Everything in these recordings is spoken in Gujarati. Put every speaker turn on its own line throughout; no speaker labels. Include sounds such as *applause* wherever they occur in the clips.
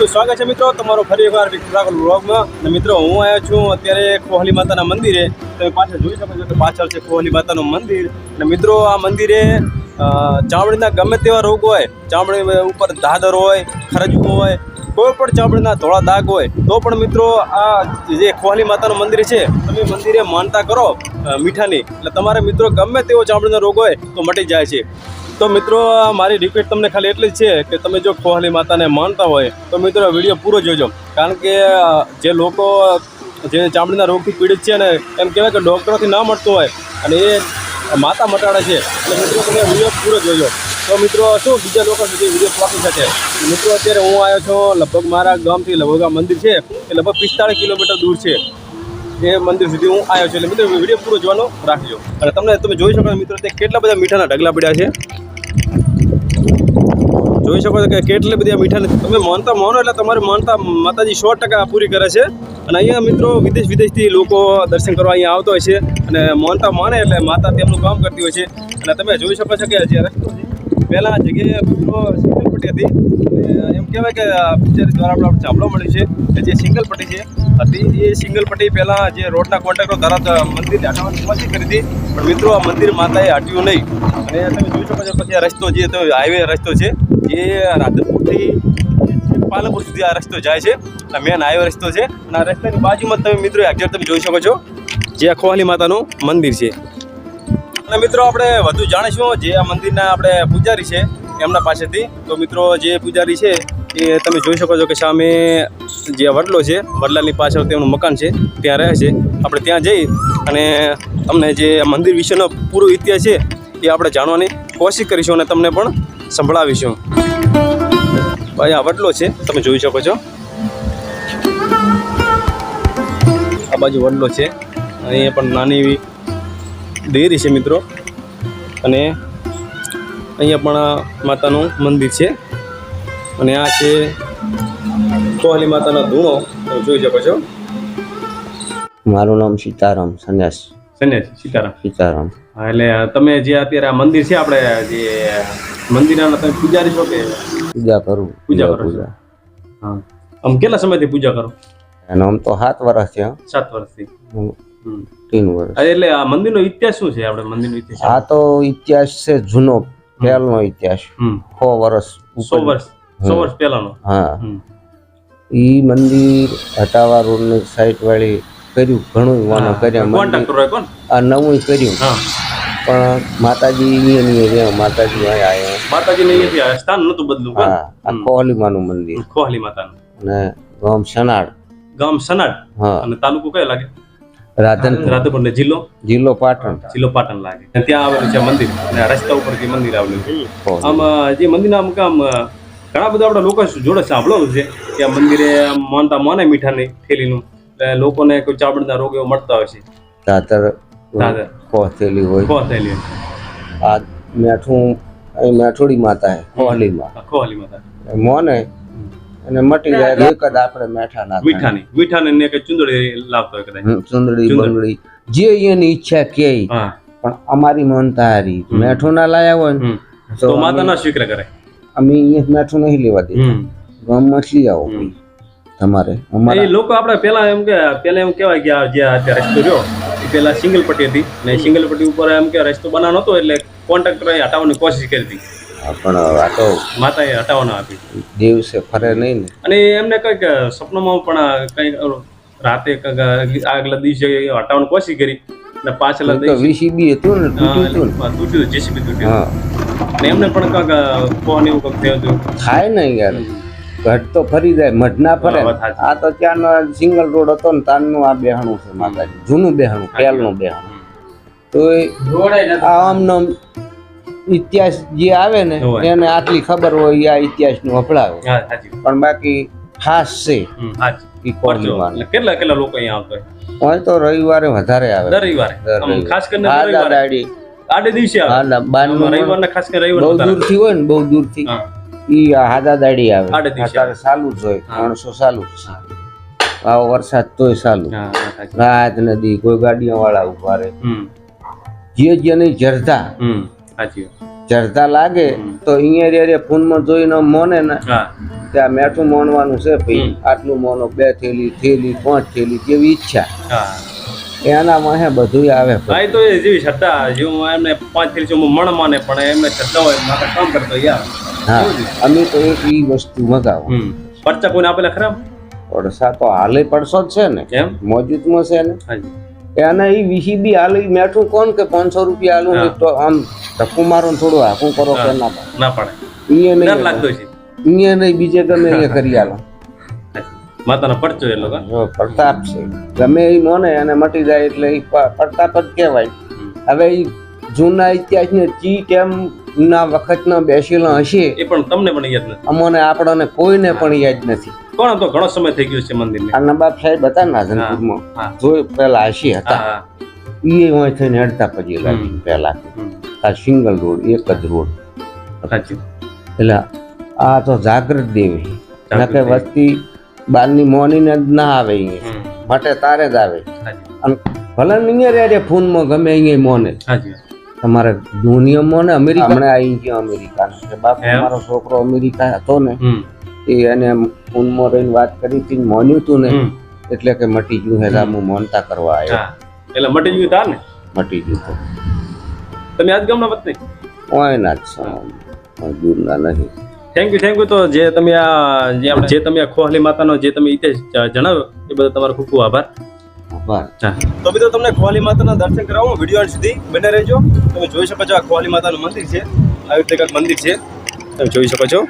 તો સ્વાગત છે મિત્રો તમારો ફરી એકવાર વિક્રાગલ વ્લોગમાં અને મિત્રો, હું આવ્યો છું, અત્યારે કોહલી માતાના મંદિરે. તમે પાછળ જોઈ શકો છો કે પાછળ છે કોહલી માતાનું મંદિર. અને મિત્રો, આ મંદિરે ચામડીના ગમે તેવા રોગ હોય, ચામડી ઉપર દાદર હોય, ખરજવું હોય, કોઈ પણ ચામડીના ધોળા દાગ હોય, તો પણ મિત્રો, આ જે કોહલી માતાનું મંદિર છે, તમે મંદિરે માનતા કરો મીઠાની. એટલે તમારે મિત્રો ગમે તેવો ચામડીનો રોગ હોય, તો મટી જાય છે. તો મિત્રો મારી રિક્વેસ્ટ તમને ખાલી એટલી જ છે કે તમે જો કોહલી માતાને માનતા હોય, તો મિત્રો વીડિયો પૂરો જોજો. કારણ કે જે લોકો, જે ચામડીના રોગથી પીડિત છે ને, એમ કહેવાય કે ડૉક્ટરોથી ના મળતું હોય અને એ માતા મટાડે છે. એટલે મિત્રો તમે વીડિયો પૂરો જોજો. તો મિત્રો, શું બીજા લોકો સુધી વીડિયો પહોંચી શકે? મિત્રો, અત્યારે હું આવ્યો છું લગભગ મારા ગામથી લગભગ મંદિર છે, એ લગભગ પિસ્તાળીસ કિલોમીટર દૂર છે. એ મંદિર સુધી હું આવ્યો છું. એટલે મિત્રો, વીડિયો પૂરો જોવાનો રાખજો. અને તમને તમે જોઈ શકો મિત્રો તે કેટલા બધા મીઠાના ઢગલા પડ્યા છે. જોઈ શકો છો કે કેટલી બધી આ મીઠાની તમે માનતા માનો એટલે તમારી માનતા માતાજી સો ટકા પૂરી કરે છે. અને અહીંયા મિત્રો વિદેશ વિદેશથી લોકો દર્શન કરવા અહીંયા આવતા હોય છે અને માનતા માને એટલે માતા તેમનું કામ કરતી હોય છે. અને તમે જોઈ શકો છો કે જે રસ્તો પહેલાં જગ્યાએ મિત્રો સિંગલ પટ્ટી હતી. એમ કહેવાય કે પિક્ચર દ્વારા આપણે ચાંપલો મળ્યું છે. કે જે સિંગલ પટ્ટી છે, હતી એ સિંગલ પટ્ટી પહેલાં જે રોડના કોન્ટ્રાક્ટરો દ્વારા મંદિરને હટાવવાની કોશિશ કરી હતી. પણ મિત્રો આ મંદિર માતાએ હટ્યું નહીં. અને તમે જોઈ શકો છો પછી આ રસ્તો જે હાઈવે રસ્તો છે જે રાધનપુરથી પાલનપુર સુધી આ રસ્તો જાય છે. આ મેન હાઈવે રસ્તો છે. અને આ રસ્તાની બાજુમાં તમે મિત્રો એક્ઝેક્ટ તમે જોઈ શકો છો, જે આ ખોવાલી માતાનું મંદિર છે. અને મિત્રો આપણે વધુ જાણીશું જે આ મંદિરના આપણે પૂજારી છે એમના પાસેથી. તો મિત્રો જે પૂજારી છે એ તમે જોઈ શકો છો કે સામે જે વડલો છે, વડલાની પાછળ તેમનું મકાન છે, ત્યાં રહે છે. આપણે ત્યાં જઈ અને તમને જે મંદિર વિશેનો પૂરો ઇતિહાસ છે એ આપણે જાણવાની કોશિશ કરીશું અને તમને પણ સંભળાવીશું. ભાઈ, આ વડલો છે. તમે જોઈ શકો છો. આ બાજુ વડલો છે. અહીંયા પણ નાની એવી ડેરી છે મિત્રો. અને અહીંયા પણ માતાનું મંદિર છે. અને આ છે કોહલી માતાનો ધૂણો. તમે જોઈ શકો છો.
મારું નામ સીતારામ સંન્યાસ
સંન્યાસી સીતારામ.
સીતારામ.
હા એટલે તમે જે અત્યારે આ મંદિર છે આપણે જે મંદિરના તમે પૂજારી છો કે?
પૂજા કરું.
પૂજા કરો છો?
પૂજા.
હા. આમ કેટલા સમયથી પૂજા કરો?
એનો આમ તો સાત વર્ષ છે
સાત વર્ષથી.
વર્ષ.
એટલે આ મંદિરનો ઇતિહાસ શું છે આપણે મંદિરનો ઇતિહાસ?
આ તો ઇતિહાસ છે જૂનો પહેલનો ઇતિહાસ.
હમ.
સો વર્ષ
સો વર્ષ. સો વર્ષ પહેલાનો.
હા. ઈ મંદિર હટાવા રોડની સાઈડ વાળી કર્યું ઘણું વાનો કર્યા આ નવું કર્યું. પણ માતાજી અહીંયા નહીં માતાજી અહીંયા આવ્યા.
માતાજીને અહીંયાથી સ્થાન નતું બદલું
હા આ કોહલીમાનું મંદિર.
કોહલી માતાનું.
ને ગામ સનાડ.
ગામ સનાડ?
હા.
અને તાલુકો કયો લાગે?
રાધનપુર.
રાધનપુર ને જિલ્લો?
જિલ્લો પાટણ.
જિલ્લો પાટણ લાગે. અને ત્યાં આવેલું છે મંદિર. અને રસ્તા ઉપર જે મંદિર આવેલું છે. આમ જે મંદિર આમ કામ ઘણા બધા આપણા લોકો જોડે સાંભળો છે કે આ મંદિરે માનતા માને મીઠાની થેલીનું. એટલે લોકોને કોઈ ચામડીના રોગ એવો મળતા હોય છે.
દાતર
દાદર.
હોય.
થેલી
આ મેઠું અહીં મેઠોડી માતા હે કોહલીમાં
કોહલી માતા.
મોને અને મટી જાય એક જ આપણે મેઠા ના
મીઠાની. મીઠાની ને કે ચુંદડી લાવતો હોય કદાચ.
ચુંદડી. બંગડી. જે એની ઈચ્છા કે પણ અમારી માનતા હારી. મેઠું ના લાયા હોય ને તો
માતા ના સ્વીકાર કરે.
અમે મેઠું નહીં લેવા દે ગામમાં જ લઈ આવો. તમારે?
એ લોકો આપણે પેલા એમ કે પેલા એમ કહેવાય કે જે અત્યારે રસ્તો રહ્યો એ પેલા સિંગલ પટ્ટી હતી. ને સિંગલ પટ્ટી ઉપર એમ કે રસ્તો બનાવવાનો હતો એટલે કોન્ટ્રાક્ટરે હટાવવાની કોશિશ કરી હતી.
પણ આ તો
માતાએ હટાવવાના આપી
દિવસે ફરે નહીં ને?
અને એમને કંઈક સપનામાં પણ કંઈક રાતે આગલા દિવસે હટાવવાની કોશિશ કરી. અને પાછલા દિવસે
વીસીબી હતું ને? તૂટ્યું હતું
તૂટ્યું જેસીબી તૂટ્યું અને એમને પણ કંઈક ફોન એવું કંઈક થયું હતું.
થાય ને યાર. ઘટ તો ફરી જાય મઢ ના. ફરે. આ તો ત્યાંનો સિંગલ રોડ હતો ને તારનું આ બેહાણું છે માતાજી જૂનું બેહાણું પહેલનું બેહાણું. તો આમનો ઇતિહાસ જે આવે ને એને આટલી ખબર હોય આ ઇતિહાસનું
હા
પણ બાકી ખાસ છે
કેટલા કેટલા લોકો અહીંયા આવતા હોય?
તો રવિવારે વધારે આવે.
રવિવારે?
દર
આમ
રવિવારે.
ખાસ કરીને રવિવારે? આડે. દિવસે આવે?
હા, ના, બારનું
આમાં રવિવારના ખાસ કરીને રવિવારે
બહુ દૂરથી હોય ને બહુ દૂરથી. ઈ હાદા દાડી આવે. અત્યારે સાલું જ હોય માણસો સાલું. જ છે આવો વરસાદ તોય
સાલું.
રાત નદી કોઈ ગાડીઓ વાળા ઊભા રહે.
હમ.
જે જેની
જરતા.
જરતા લાગે તો અહીંયા રે રે ફોનમાં જોઈને મોને ને ત્યાં મેઠું મોનવાનું છે ભાઈ. આટલું મોનો બે થેલી થેલી પાંચ થેલી જેવી ઈચ્છા. એના માહે બધું આવે
ભાઈ તો એ જેવી છતાં જેવું એમને પાંચ થેલી મણ માને પણ એમને છતાં હોય કામ કરતો યાર.
હા. અમે તો એક ઈ વસ્તુ મગાવો.
પરચા કોઈને આપેલા ખરા?
પડસા તો હાલે પડસો જ છે ને.
કેમ?
મોજૂદમાં છે ને. એને ઈ વીસી બી હાલે મેઠું કોણ કે પાંચસો રૂપિયા હાલું. એક તો આમ ધક્કું મારો ને થોડું હાકું કરો કે ના પડે.
ના પડે.
ઈએ નહીં
લાગતો છે
ઈએ નહીં બીજે ગમે એ *laughs* કરી આલો
હાજી. માતાનો પરચો એ લોકો.
જો પ્રતાપ છે. ગમે એ મોને એને મટી જાય એટલે એ પ્રતાપ જ કહેવાય. હવે એ જૂના ઇતિહાસને ચી કેમ ના વખતના બેસેલા હશે
એ પણ તમને પણ યાદ નથી.
અમોને આપણને કોઈને પણ યાદ નથી.
કોણ હતો? ઘણો સમય થઈ ગયો છે મંદિરને.
આ નવાબ સાહેબ હતા ને રાધનપુરમાં જોઈ પેલા હસી હતા. એ હોય થઈને હેડતા પછી લાગી આ સિંગલ રોડ એક જ રોડ. એટલે આ તો જાગૃત દેવી. નકે. વસ્તી બારની મોનીને જ ના આવે માટે તારે જ આવે. અને ભલે નહીં રે ફોનમાં ગમે અહીંયા મોને. તમારે દુનિયામાં ને અમેરિકા હમણાં આવી ગયો અમેરિકા બાપ મારો છોકરો અમેરિકા હતો ને એ એને ફોનમાં રહીને વાત કરી હતી મોન્યું તું ને એટલે કે મટી ગયું હે હું મોનતા કરવા આવ્યો.
એટલે મટી ગયું તાર ને?
મટી ગયું તો.
તમે આજ ગામના વતની?
ઓય ના જ દૂરના નહીં.
થેન્ક યુ થેન્ક યુ તો જે તમે આ જે આપણે જે તમે આ ખોહલી માતાનો જે તમે ઇતિહાસ જણાવ્યો એ બદલ તમારો ખૂબ ખૂબ આભાર. તો મિત્રો તમને ખોવાલી માતાના દર્શન કરાવું વીડિયો અંત સુધી. બને રહેજો. તમે જોઈ શકો છો આ ખોવાલી માતાનું મંદિર છે. આવી રીતે કંઈક મંદિર છે. તમે જોઈ શકો છો.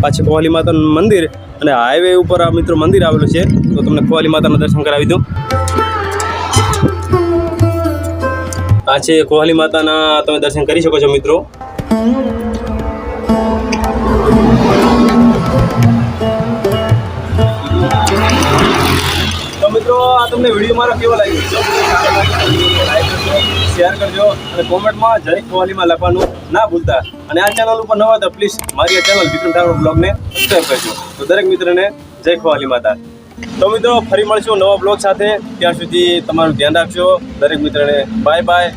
પાછી ખોવાલી માતાનું મંદિર અને હાઈવે ઉપર આ મિત્રો મંદિર આવેલું છે. તો તમને ખોવાલી માતાના દર્શન કરાવી દઉં. આ છે કોહલી માતાના તમે દર્શન કરી શકો છો મિત્રો. મિત્રો, આ તમને વીડિયો મારો કેવો લાગ્યો? શેર કરજો અને કોમેન્ટમાં જય કોહલીમાં લખવાનું ના ભૂલતા. અને આ ચેનલ ઉપર નવા તો પ્લીઝ મારી આ ચેનલ વિક્રમ ઠાકોર બ્લોગને સબસ્ક્રાઈબ કરજો. તો દરેક મિત્રને જય કોહલી માતા. તો મિત્રો, ફરી મળશું નવા બ્લોગ સાથે. ત્યાં સુધી તમારું ધ્યાન રાખજો. દરેક મિત્રને બાય બાય